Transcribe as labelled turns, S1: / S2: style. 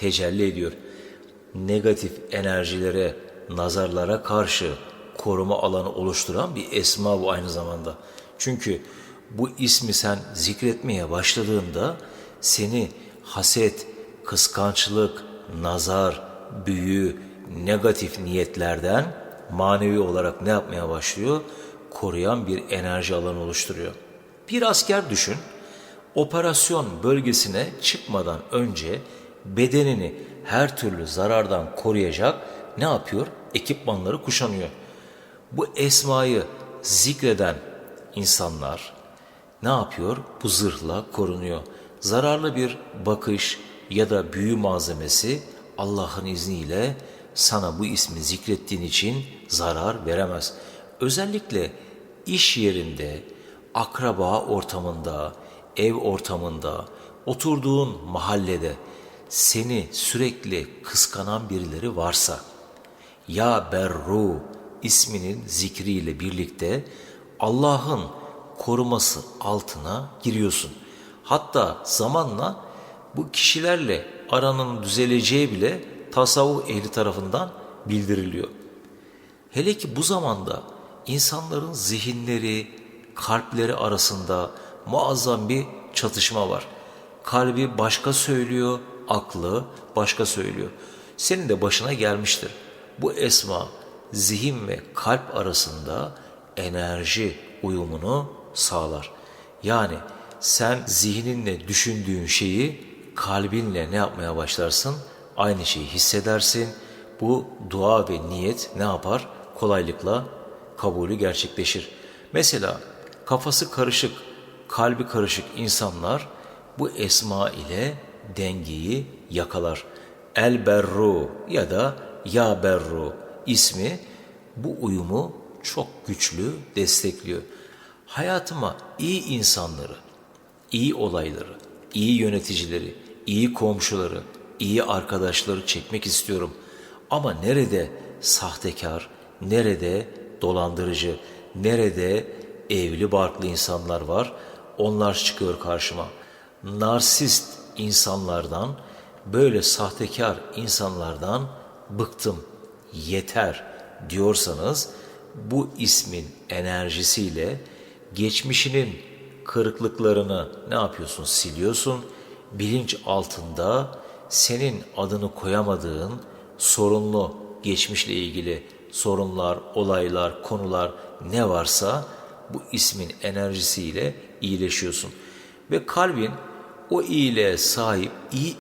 S1: tecelli ediyor. Negatif enerjilere, nazarlara karşı koruma alanı oluşturan bir esma bu aynı zamanda. Çünkü bu ismi sen zikretmeye başladığında seni haset, kıskançlık, nazar, büyü, negatif niyetlerden manevi olarak ne yapmaya başlıyor? Koruyan bir enerji alanı oluşturuyor. Bir asker düşün, operasyon bölgesine çıkmadan önce bedenini her türlü zarardan koruyacak ne yapıyor? Ekipmanları kuşanıyor. Bu esmayı zikreden insanlar ne yapıyor? Bu zırhla korunuyor. Zararlı bir bakış ya da büyü malzemesi Allah'ın izniyle sana bu ismi zikrettiğin için zarar veremez. Özellikle iş yerinde, akraba ortamında, ev ortamında, oturduğun mahallede seni sürekli kıskanan birileri varsa, Ya Berru isminin zikriyle birlikte Allah'ın koruması altına giriyorsun. Hatta zamanla bu kişilerle aranın düzeleceği bile tasavvuf ehli tarafından bildiriliyor. Hele ki bu zamanda insanların zihinleri, kalpleri arasında muazzam bir çatışma var. Kalbi başka söylüyor, aklı başka söylüyor. Senin de başına gelmiştir. Bu esma zihin ve kalp arasında enerji uyumunu sağlar. Yani sen zihninle düşündüğün şeyi kalbinle ne yapmaya başlarsın? Aynı şeyi hissedersin. Bu dua ve niyet ne yapar? Kolaylıkla kabulü gerçekleşir. Mesela kafası karışık, kalbi karışık insanlar bu esma ile dengeyi yakalar. El Berru ya da Ya Berru ismi bu uyumu çok güçlü destekliyor. Hayatıma iyi insanları, iyi olayları, iyi yöneticileri, iyi komşuları, iyi arkadaşları çekmek istiyorum. Ama nerede sahtekar, nerede dolandırıcı, nerede evli barklı insanlar var, onlar çıkıyor karşıma. Narsist insanlardan, böyle sahtekar insanlardan bıktım, yeter diyorsanız bu ismin enerjisiyle geçmişinin kırıklıklarını ne yapıyorsun? Siliyorsun. Bilinç altında senin adını koyamadığın sorunlu geçmişle ilgili sorunlar, olaylar, konular ne varsa bu ismin enerjisiyle iyileşiyorsun. Ve kalbin o iyiliğe sahip iyi